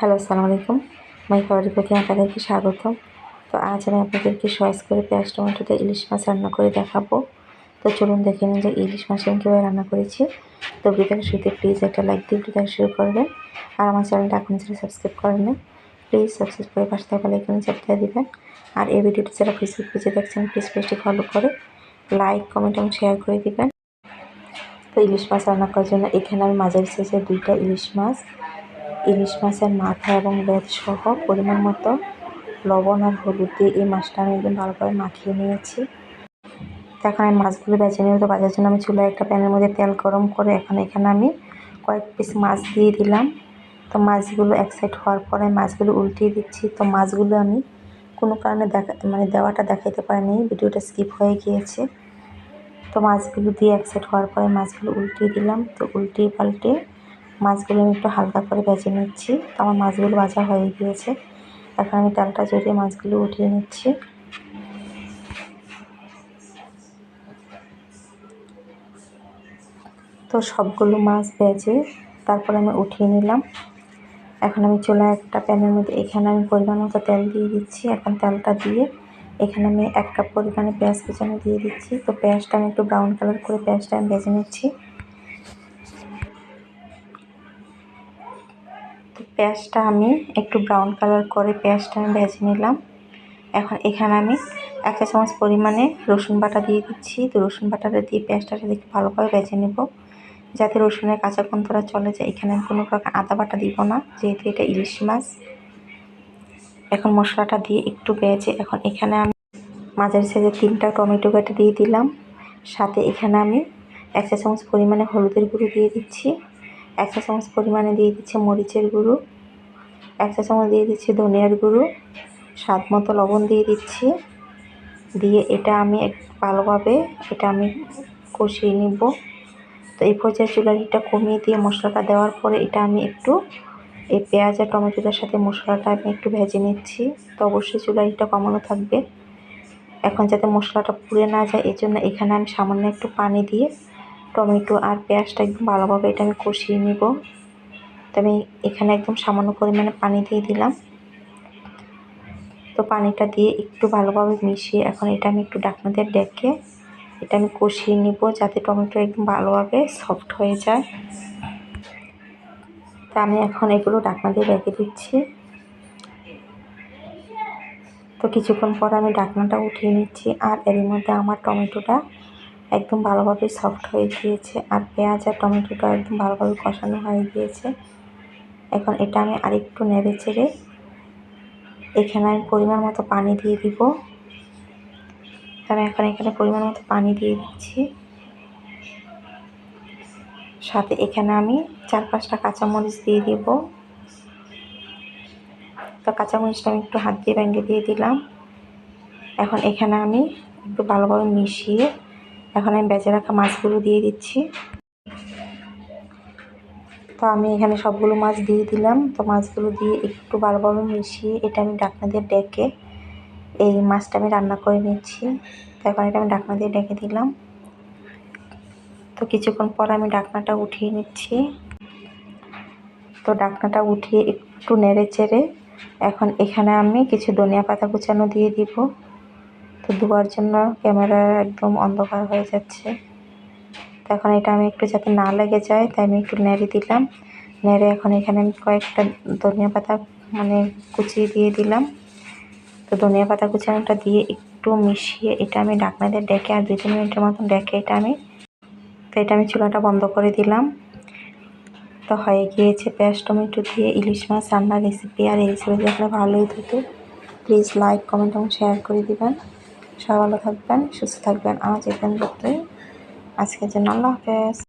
Hello, আসসালামু আলাইকুম। My favourite cooking আপনাদেরকে স্বাগতম। তো আজ আমি আপনাদেরকে সস করে পেঁয়াজ, টমেটোতে ইলিশ মাছ রান্না করে দেখাবো। তো চলুন দেখে নিন যে ইলিশ মাছ আমি কীভাবে রান্না করেছি। তো ভিডিওটা শুরুতে প্লিজ একটা লাইক দিয়ে ভিডিওটা শুরু করবেন আর আমার চ্যানেলটা এখন যারা সাবস্ক্রাইব করেন না প্লিজ সাবস্ক্রাইব করে পাশে থাকা লাইকনে চাপ দিয়ে দেবেন। আর এই ভিডিওটি যারা ফেসবুক পেজে দেখছেন প্লিজ পেজটি ফলো করে লাইক কমেন্ট এবং শেয়ার করে দিবেন। তো ইলিশ মাছ রান্না করার জন্য এখানে আমি মাঝারি সাইজের দুইটা ইলিশ মাছ ইলিশ মাছের মাথা এবং সহ পরিমাণ মতো লবণ আর হলুদ দিয়ে এই মাছটা আমি একদম ভালো করে মাখিয়ে নিয়েছি। এখন আমি মাছগুলো বেছে নিয়ে তো বাজার জন্য আমি চুলায় একটা প্যানের মধ্যে তেল গরম করে এখন এখানে আমি কয়েক পিস মাছ দিয়ে দিলাম। তো মাছগুলো এক সাইড হওয়ার পরে মাছগুলো উল্টিয়ে দিচ্ছি। তো মাছগুলো আমি কোনো কারণে দেখা মানে দেওয়াটা দেখাইতে পারিনি, ভিডিওটা স্কিপ হয়ে গিয়েছে। তো মাছগুলো দিয়ে এক সাইড হওয়ার পরে মাছগুলো উল্টিয়ে দিলাম। তো উল্টিয়ে পাল্টে মাছগুলো আমি একটু হালকা করে ভেজে নিচ্ছি। তো আমার মাছগুলো ভাজা হয়ে গিয়েছে। এখন আমি তেলটা জড়িয়ে মাছগুলো উঠিয়ে নিচ্ছি। তো সবগুলো মাছ ভেজে তারপর আমি উঠিয়ে নিলাম। এখন আমি চুলায় একটা প্যানের মধ্যে, এখানে আমি পরিমাণ মতো তেল দিয়ে দিচ্ছি। এখন তেলটা দিয়ে এখানে আমি এক কাপ পরিমাণে পেঁয়াজ কুচানো দিয়ে দিচ্ছি। তো পেঁয়াজটা আমি একটু ব্রাউন কালার করে পেঁয়াজটা আমি ভেজে নিচ্ছি। পেঁয়াজটা আমি একটু ব্রাউন কালার করে পেঁয়াজটা আমি ভেজে নিলাম। এখন এখানে আমি এক চামচ পরিমাণে রসুন বাটা দিয়ে দিচ্ছি। তো রসুন বাটাটা দিয়ে পেঁয়াজটা একটু ভালোভাবে ভেজে নেব। যাতে রসুনের কাঁচা গন্ধটা চলে যায়। এখানে আমি কোনো প্রকার আদা বাটা দিব না, যেহেতু এটা ইলিশ মাছ। এখন মশলাটা দিয়ে একটু ভেজে এখন এখানে আমি মাঝারি সাইজের তিনটা টমেটো কেটে দিয়ে দিলাম। সাথে এখানে আমি এক চামচ পরিমাণে হলুদের গুঁড়ো দিয়ে দিচ্ছি। এক চা চামচ পরিমাণে দিয়ে দিচ্ছি মরিচের গুঁড়ো এক চা চামচ দিয়ে দিচ্ছি ধনিয়ার গুঁড়ো, স্বাদ মতো লবণ দিয়ে দিচ্ছি। দিয়ে এটা আমি ভালোভাবে, এটা আমি কষিয়ে নিব। তো এই পর্যায়ে চুলার কমিয়ে দিয়ে মশলাটা দেওয়ার পরে এটা আমি একটু, এই পেঁয়াজ আর টমেটোটার সাথে মশলাটা আমি একটু ভেজে নিচ্ছি। তো অবশ্যই চুলার কমানো থাকবে। এখন যাতে মশলাটা পুড়ে না যায় এই জন্য এখানে আমি সামান্য একটু পানি দিয়ে টমেটো আর পেঁয়াজটা একদম ভালোভাবে এটা আমি কষিয়ে নিব। তো আমি এখানে একদম সামান্য পরিমাণে পানি দিয়ে দিলাম। তো পানিটা দিয়ে একটু ভালোভাবে মিশিয়ে এখন এটা আমি একটু ডাকনা দিয়ে ডেকে এটা আমি কষিয়ে নিব যাতে টমেটো একদম ভালোভাবে সফট হয়ে যায়। তা আমি এখন এগুলো ডাকনা দিয়ে রেখে দিচ্ছি। তো কিছুক্ষণ পর আমি ডাকনাটা উঠিয়ে নিচ্ছি আর এর মধ্যে আমার টমেটোটা একদম ভালোভাবে সফট হয়ে গিয়েছে আর পেঁয়াজ আর টমেটোটা একদম ভালোভাবে কষানো হয়ে গিয়েছে। এখন এটা আমি আরেকটু নেড়ে চেড়ে এখানে আমি পরিমাণ মতো পানি দিয়ে দিব। আমি এখন এখানে পরিমাণ মতো পানি দিয়ে দিচ্ছি। সাথে এখানে আমি চার পাঁচটা কাঁচামরিচ দিয়ে দিব। তো কাঁচামরিচটা আমি একটু হাত দিয়ে ভেঙে দিয়ে দিলাম। এখন এখানে আমি একটু ভালোভাবে মিশিয়ে এখন আমি বেঁচে রাখা মাছগুলো দিয়ে দিচ্ছি। তো আমি এখানে সবগুলো মাছ দিয়ে দিলাম। তো মাছগুলো দিয়ে একটু ভালোভাবে মিশিয়ে এটা আমি ডাকনা দিয়ে ডেকে এই মাছটা আমি রান্না করে নিচ্ছি। তো এখন এটা আমি ডাকনা দিয়ে ডেকে দিলাম। তো কিছুক্ষণ পর আমি ডাকনাটা উঠিয়ে নিচ্ছি। তো ডাকনাটা উঠিয়ে একটু নেড়ে চেড়ে এখন এখানে আমি কিছু ধনিয়া পাতা কুচানো দিয়ে দিব। তো ধোয়ার জন্য ক্যামেরা একদম অন্ধকার হয়ে যাচ্ছে। এখন এটা আমি একটু যাতে না লেগে যায়, তাই আমি একটু নেড়ে দিলাম। নেড়ে এখন এখানে আমি কয়েকটা ধনিয়া পাতা মানে কুচিয়ে দিয়ে দিলাম। তো ধনিয়া পাতা কুচানোটা দিয়ে একটু মিশিয়ে এটা আমি ঢাকনা দিয়ে ডেকে, আর দুই তিন মিনিটের মতন ডেকে এটা আমি, তো এটা আমি চুলাটা বন্ধ করে দিলাম। তো হয়ে গিয়েছে পেঁয়াজ টমেটো দিয়ে ইলিশ মাছ রান্নার রেসিপি আর এই রেসিপি দেখলে ভালোই থাকে প্লিজ লাইক কমেন্ট এবং শেয়ার করে দিবেন। সবাই ভালো থাকবেন সুস্থ থাকবেন। আমার পর্যন্তই। আজকের জন্য আল্লাহ হাফেজ।